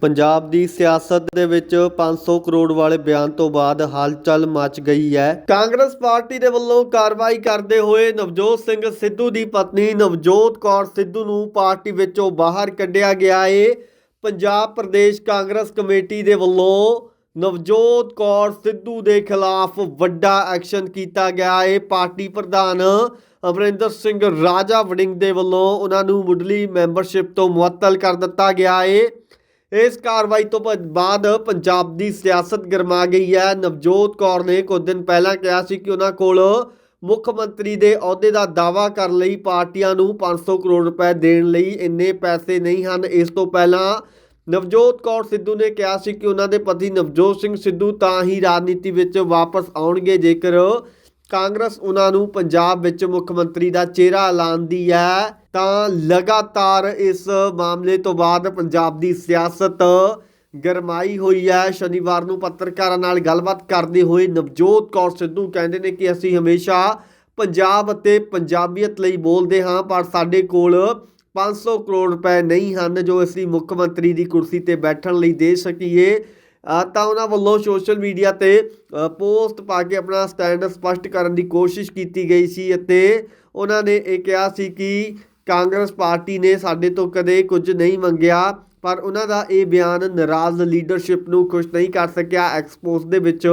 ਪੰਜਾਬ ਦੀ ਸਿਆਸਤ ਦੇ ਵਿੱਚ 500 ਕਰੋੜ ਵਾਲੇ ਬਿਆਨ ਤੋਂ ਬਾਅਦ ਹਲਚਲ ਮਚ ਗਈ ਹੈ। ਕਾਂਗਰਸ ਪਾਰਟੀ ਦੇ ਵੱਲੋਂ ਕਾਰਵਾਈ ਕਰਦੇ ਹੋਏ ਨਵਜੋਤ ਸਿੰਘ ਸਿੱਧੂ ਦੀ ਪਤਨੀ ਨਵਜੋਤ ਕੌਰ ਸਿੱਧੂ ਨੂੰ ਪਾਰਟੀ ਵਿੱਚੋਂ ਬਾਹਰ ਕੱਢਿਆ ਗਿਆ ਏ। ਪੰਜਾਬ ਪ੍ਰਦੇਸ਼ ਕਾਂਗਰਸ ਕਮੇਟੀ ਦੇ ਵੱਲੋਂ ਨਵਜੋਤ ਕੌਰ ਸਿੱਧੂ ਦੇ ਖਿਲਾਫ ਵੱਡਾ ਐਕਸ਼ਨ ਕੀਤਾ ਗਿਆ ਏ। ਪਾਰਟੀ ਪ੍ਰਧਾਨ ਅਮਰਿੰਦਰ ਸਿੰਘ ਰਾਜਾ ਵੜਿੰਗ ਦੇ ਵੱਲੋਂ ਉਹਨਾਂ ਨੂੰ ਮੁੱਢਲੀ ਮੈਂਬਰਸ਼ਿਪ ਤੋਂ ਮੁਅੱਤਲ ਕਰ ਦਿੱਤਾ ਗਿਆ ਏ। ਇਸ ਕਾਰਵਾਈ ਤੋਂ ਪ- ਬਾਅਦ ਪੰਜਾਬ ਦੀ ਸਿਆਸਤ ਗਰਮਾ ਗਈ ਹੈ। ਨਵਜੋਤ ਕੌਰ ਨੇ ਕੁਝ ਦਿਨ ਪਹਿਲਾਂ ਕਿਹਾ ਸੀ ਕਿ ਉਹਨਾਂ ਕੋਲ ਮੁੱਖ ਮੰਤਰੀ ਦੇ ਅਹੁਦੇ ਦਾ ਦਾਅਵਾ ਕਰਨ ਲਈ ਪਾਰਟੀਆਂ ਨੂੰ 500 ਕਰੋੜ ਰੁਪਏ ਦੇਣ ਲਈ ਇੰਨੇ ਪੈਸੇ ਨਹੀਂ ਹਨ। ਇਸ ਤੋਂ ਪਹਿਲਾਂ ਨਵਜੋਤ ਕੌਰ ਸਿੱਧੂ ਨੇ ਕਿਹਾ ਸੀ ਕਿ ਉਹਨਾਂ ਦੇ ਪਤੀ ਨਵਜੋਤ ਸਿੰਘ ਸਿੱਧੂ ਤਾਂ ਹੀ ਰਾਜਨੀਤੀ ਵਿੱਚ ਵਾਪਸ ਆਉਣਗੇ। ਜੇਕਰ ਕਾਂਗਰਸ ਉਹਨਾਂ ਨੂੰ ਪੰਜਾਬ ਵਿੱਚ ਮੁੱਖ ਮੰਤਰੀ ਦਾ ਚਿਹਰਾ ਐਲਾਨਦੀ ਹੈ, ਤਾਂ ਲਗਾਤਾਰ ਇਸ ਮਾਮਲੇ ਤੋਂ ਬਾਅਦ ਪੰਜਾਬ ਦੀ ਸਿਆਸਤ ਗਰਮਾਈ ਹੋਈ ਹੈ। ਸ਼ਨੀਵਾਰ ਨੂੰ ਪੱਤਰਕਾਰਾਂ ਨਾਲ ਗੱਲਬਾਤ ਕਰਦੇ ਹੋਏ ਨਵਜੋਤ ਕੌਰ ਸਿੱਧੂ ਕਹਿੰਦੇ ਨੇ ਕਿ ਅਸੀਂ ਹਮੇਸ਼ਾ ਪੰਜਾਬ ਅਤੇ ਪੰਜਾਬੀਅਤ ਲਈ ਬੋਲਦੇ ਹਾਂ, ਪਰ ਸਾਡੇ ਕੋਲ 500 ਕਰੋੜ ਰੁਪਏ ਨਹੀਂ ਹਨ ਜੋ ਅਸੀਂ ਮੁੱਖ ਮੰਤਰੀ ਦੀ ਕੁਰਸੀ ਤੇ ਬੈਠਣ ਲਈ ਦੇ ਸਕੀਏ। ਤਾਂ ਉਹਨਾਂ ਵੱਲੋਂ ਸੋਸ਼ਲ ਮੀਡੀਆ ਤੇ ਪੋਸਟ ਪਾ ਕੇ ਆਪਣਾ ਸਟੈਂਡ ਸਪਸ਼ਟ ਕਰਨ ਦੀ ਕੋਸ਼ਿਸ਼ ਕੀਤੀ ਗਈ ਸੀ ਅਤੇ ਉਹਨਾਂ ਨੇ ਇਹ ਕਿਹਾ ਸੀ ਕਿ ਕਾਂਗਰਸ ਪਾਰਟੀ ਨੇ ਸਾਡੇ ਤੋਂ ਕਦੇ ਕੁਝ ਨਹੀਂ ਮੰਗਿਆ, ਪਰ ਉਹਨਾਂ ਦਾ ਇਹ ਬਿਆਨ ਨਾਰਾਜ਼ ਲੀਡਰਸ਼ਿਪ ਨੂੰ ਖੁਸ਼ ਨਹੀਂ ਕਰ ਸਕਿਆ। ਐਕਸਪੋਜ਼ ਦੇ ਵਿੱਚ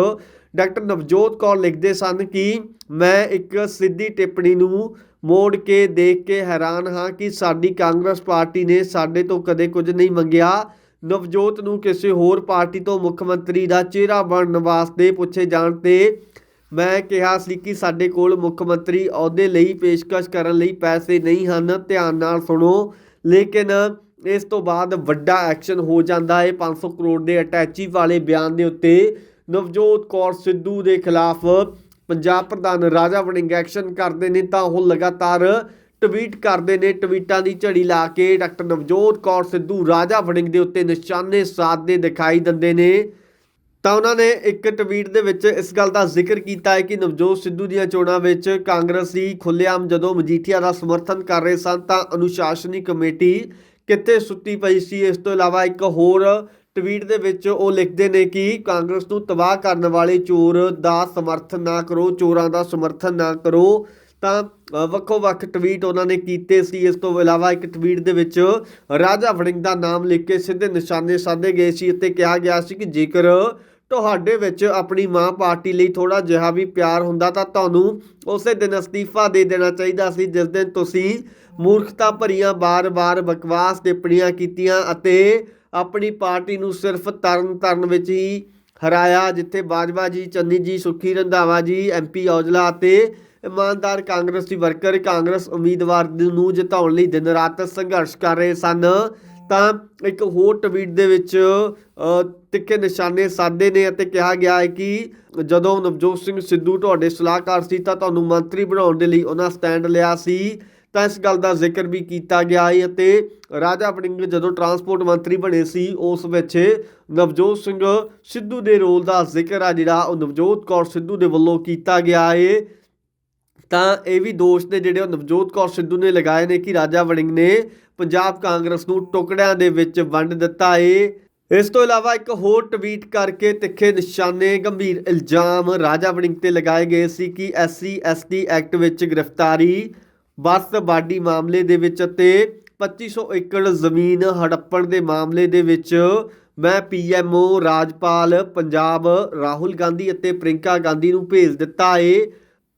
ਡਾਕਟਰ ਨਵਜੋਤ ਕੌਰ ਲਿਖਦੇ ਸਨ ਕਿ ਮੈਂ ਇੱਕ ਸਿੱਧੀ ਟਿੱਪਣੀ ਨੂੰ ਮੋੜ ਕੇ ਦੇਖ ਕੇ ਹੈਰਾਨ ਹਾਂ ਕਿ ਸਾਡੀ ਕਾਂਗਰਸ ਪਾਰਟੀ ਨੇ ਸਾਡੇ ਤੋਂ ਕਦੇ ਕੁਝ ਨਹੀਂ ਮੰਗਿਆ। ਨਵਜੋਤ ਨੂੰ ਕਿਸੇ ਹੋਰ ਪਾਰਟੀ ਤੋਂ ਮੁੱਖ ਮੰਤਰੀ ਦਾ ਚਿਹਰਾ ਬਣਨ ਵਾਸਤੇ ਪੁੱਛੇ ਜਾਣ ਤੇ ਮੈਂ ਕਿਹਾ ਸੀ ਕਿ ਸਾਡੇ ਕੋਲ ਮੁੱਖ ਮੰਤਰੀ ਅਹੁਦੇ ਲਈ ਪੇਸ਼ਕਸ਼ ਕਰਨ ਲਈ ਪੈਸੇ ਨਹੀਂ ਹਨ, ਧਿਆਨ ਨਾਲ ਸੁਣੋ। ਲੇਕਿਨ ਇਸ ਤੋਂ ਬਾਅਦ ਵੱਡਾ ਐਕਸ਼ਨ ਹੋ ਜਾਂਦਾ ਹੈ। 500 ਕਰੋੜ ਦੇ ਅਟੈਚੀ ਵਾਲੇ ਬਿਆਨ ਦੇ ਉੱਤੇ ਨਵਜੋਤ ਕੌਰ ਸਿੱਧੂ ਦੇ ਖਿਲਾਫ ਪੰਜਾਬ ਪ੍ਰਧਾਨ ਰਾਜਾ ਵੜਿੰਗ ਐਕਸ਼ਨ ਕਰਦੇ ਨੇ ਤਾਂ ਉਹ ਲਗਾਤਾਰ ਟਵੀਟ ਕਰਦੇ ਨੇ, ਟਵੀਟਾਂ ਦੀ ਝੜੀ ਲਾ ਕੇ ਡਾਕਟਰ ਨਵਜੋਤ ਕੌਰ ਸਿੱਧੂ ਰਾਜਾ ਵੜਿੰਗ ਦੇ ਉੱਤੇ ਨਿਸ਼ਾਨੇ ਸਾਧਦੇ ਦਿਖਾਈ ਦਿੰਦੇ ਨੇ। ਤਾਂ ਉਹਨਾਂ ਨੇ ਇੱਕ ਟਵੀਟ ਦੇ ਵਿੱਚ ਇਸ ਗੱਲ ਦਾ ਜ਼ਿਕਰ ਕੀਤਾ ਹੈ ਕਿ ਨਵਜੋਤ ਸਿੱਧੂ ਦੀਆਂ ਚੋਣਾਂ ਵਿੱਚ ਕਾਂਗਰਸੀ ਖੁੱਲ੍ਹੇਆਮ ਜਦੋਂ ਮਜੀਠੀਆ ਦਾ ਸਮਰਥਨ ਕਰ ਰਹੇ ਸਨ ਤਾਂ ਅਨੁਸ਼ਾਸਨੀ ਕਮੇਟੀ ਕਿੱਥੇ ਸੁੱਤੀ ਪਈ ਸੀ। ਇਸ ਤੋਂ ਇਲਾਵਾ ਇੱਕ ਹੋਰ ਟਵੀਟ ਦੇ ਵਿੱਚ ਉਹ ਲਿਖਦੇ ਨੇ ਕਿ ਕਾਂਗਰਸ ਨੂੰ ਤਬਾਹ ਕਰਨ ਵਾਲੇ ਚੋਰ ਦਾ ਸਮਰਥਨ ਨਾ ਕਰੋ, ਚੋਰਾਂ ਦਾ ਸਮਰਥਨ ਨਾ ਕਰੋ। ਤਾਂ ਵੱਖੋ ਵੱਖ ਟਵੀਟ ਉਹਨਾਂ ਨੇ ਕੀਤੇ ਸੀ। ਇਸ ਤੋਂ ਇਲਾਵਾ ਇੱਕ ਟਵੀਟ ਦੇ ਵਿੱਚ ਰਾਜਾ ਵੜਿੰਗ ਦਾ ਨਾਮ ਲਿਖ ਕੇ ਸਿੱਧੇ ਨਿਸ਼ਾਨੇ ਸਾਧੇ ਗਏ ਸੀ ਅਤੇ ਕਿਹਾ ਗਿਆ ਸੀ ਕਿ ਜੇਕਰ ਤੁਹਾਡੇ ਵਿੱਚ ਆਪਣੀ ਮਾਂ ਪਾਰਟੀ ਲਈ ਥੋੜਾ ਜਿਹਾ ਵੀ ਪਿਆਰ ਹੁੰਦਾ ਤਾਂ ਤੁਹਾਨੂੰ ਉਸੇ ਦਿਨ ਅਸਤੀਫਾ ਦੇ ਦੇਣਾ ਚਾਹੀਦਾ ਸੀ, ਜਿਸ ਦਿਨ ਤੁਸੀਂ ਮੂਰਖਤਾ ਭਰੀਆਂ ਬਾਰ-ਬਾਰ ਬਕਵਾਸ ਟਿੱਪਣੀਆਂ ਕੀਤੀਆਂ ਅਤੇ ਆਪਣੀ ਪਾਰਟੀ ਨੂੰ ਸਿਰਫ ਤਰਨ ਤਰਨ ਵਿੱਚ ਹੀ ਹਰਾਇਆ, ਜਿੱਥੇ ਬਾਜਵਾ ਜੀ, ਚੰਨੀ ਜੀ, ਸੁਖੀ ਰੰਧਾਵਾ ਜੀ ਐਮਪੀ ਔਜਲਾ ਅਤੇ ਇਮਾਨਦਾਰ ਕਾਂਗਰਸੀ ਵਰਕਰ ਕਾਂਗਰਸ ਉਮੀਦਵਾਰ ਨੂੰ ਜਿਤਾਉਣ ਲਈ ਦਿਨ ਰਾਤ ਸੰਘਰਸ਼ ਕਰ ਰਹੇ ਸਨ। ਤਾਂ ਇੱਕ ਹੋਰ ਟਵੀਟ ਦੇ ਵਿੱਚ ਤਿੱਖੇ ਨਿਸ਼ਾਨੇ ਸਾਧੇ ਨੇ ਅਤੇ ਕਿਹਾ ਗਿਆ ਹੈ ਕਿ ਜਦੋਂ ਨਵਜੋਤ ਸਿੰਘ ਸਿੱਧੂ ਤੁਹਾਡੇ ਸਲਾਹਕਾਰ ਸੀ ਤਾਂ ਤੁਹਾਨੂੰ ਮੰਤਰੀ ਬਣਾਉਣ ਦੇ ਲਈ ਉਹਨਾਂ ਸਟੈਂਡ ਲਿਆ ਸੀ। ਤਾਂ ਇਸ ਗੱਲ ਦਾ ਜ਼ਿਕਰ ਵੀ ਕੀਤਾ ਗਿਆ ਹੈ ਅਤੇ ਰਾਜਾ ਵੜਿੰਗ ਜਦੋਂ ਟਰਾਂਸਪੋਰਟ ਮੰਤਰੀ ਬਣੇ ਸੀ, ਉਸ ਵਿੱਚ ਨਵਜੋਤ ਸਿੰਘ ਸਿੱਧੂ ਦੇ ਰੋਲ ਦਾ ਜ਼ਿਕਰ ਆ ਜਿਹੜਾ ਉਹ ਨਵਜੋਤ ਕੌਰ ਸਿੱਧੂ ਦੇ ਵੱਲੋਂ ਕੀਤਾ ਗਿਆ ਹੈ ਤਾਂ ਇਹ ਵੀ ਦੋਸ਼ ਨੇ ਜਿਹੜੇ ਉਹ ਨਵਜੋਤ ਕੌਰ ਸਿੱਧੂ ਨੇ ਲਗਾਏ ਨੇ ਕਿ ਰਾਜਾ ਵੜਿੰਗ ਨੇ ਪੰਜਾਬ ਕਾਂਗਰਸ ਨੂੰ ਟੁਕੜਿਆਂ ਦੇ ਵਿੱਚ ਵੰਡ ਦਿੱਤਾ ਏ। ਇਸ ਤੋਂ ਇਲਾਵਾ ਇੱਕ ਹੋਰ ਟਵੀਟ ਕਰਕੇ ਤਿੱਖੇ ਨਿਸ਼ਾਨੇ, ਗੰਭੀਰ ਇਲਜ਼ਾਮ ਰਾਜਾ ਵੜਿੰਗ ਤੇ ਲਗਾਏ ਗਏ ਸੀ ਕਿ ਐਸਸੀ, ਐਸਟੀ ਐਕਟ ਵਿੱਚ ਗ੍ਰਿਫਤਾਰੀ ਬੱਸ ਬਾਡੀ ਮਾਮਲੇ ਦੇ ਵਿੱਚ ਅਤੇ 2500 ਏਕੜ ਜ਼ਮੀਨ ਹੜੱਪਣ ਦੇ ਮਾਮਲੇ ਦੇ ਵਿੱਚ ਮੈਂ ਪੀਐਮਓ ਰਾਜਪਾਲ ਪੰਜਾਬ ਰਾਹੁਲ ਗਾਂਧੀ ਅਤੇ ਪ੍ਰਿੰਕਾ ਗਾਂਧੀ ਨੂੰ ਭੇਜ ਦਿੱਤਾ ਏ।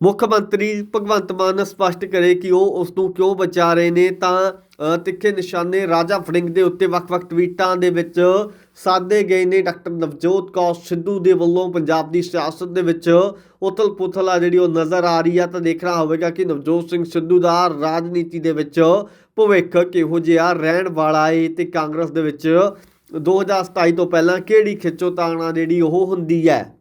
ਮੁੱਖ ਮੰਤਰੀ ਭਗਵੰਤ ਮਾਨ ਸਪਸ਼ਟ ਕਰੇ ਕਿ ਉਹ ਉਸ ਨੂੰ ਕਿਉਂ ਬਚਾ ਰਹੇ ਨੇ ਤਾਂ ਤਿੱਖੇ ਨਿਸ਼ਾਨੇ ਰਾਜਾ ਫੜਿੰਗ ਦੇ ਉੱਤੇ ਵੱਖ-ਵੱਖ ਟਵੀਟਾਂ ਦੇ ਵਿੱਚ ਸਾਧੇ ਗਏ ਨੇ ਡਾਕਟਰ ਨਵਜੋਤ ਕੌਰ ਸਿੱਧੂ ਦੇ ਵੱਲੋਂ ਪੰਜਾਬ ਦੀ ਸਿਆਸਤ ਦੇ ਵਿੱਚ ਉਥਲ-ਪੁਥਲ ਆ ਜਿਹੜੀ ਉਹ ਨਜ਼ਰ ਆ ਰਹੀ ਆ। ਤਾਂ ਦੇਖਣਾ ਹੋਵੇਗਾ ਕਿ ਨਵਜੋਤ ਸਿੰਘ ਸਿੱਧੂ ਦਾ ਰਾਜਨੀਤੀ ਦੇ ਵਿੱਚ ਭਵਿੱਖ ਕਿਹੋ ਜਿਹਾ ਰਹਿਣ ਵਾਲਾ ਏ ਤੇ ਕਾਂਗਰਸ ਦੇ ਵਿੱਚ 2027 ਤੋਂ ਪਹਿਲਾਂ ਕਿਹੜੀ ਖਿੱਚੋਤਾਣਾ ਜਿਹੜੀ ਉਹ ਹੁੰਦੀ ਹੈ।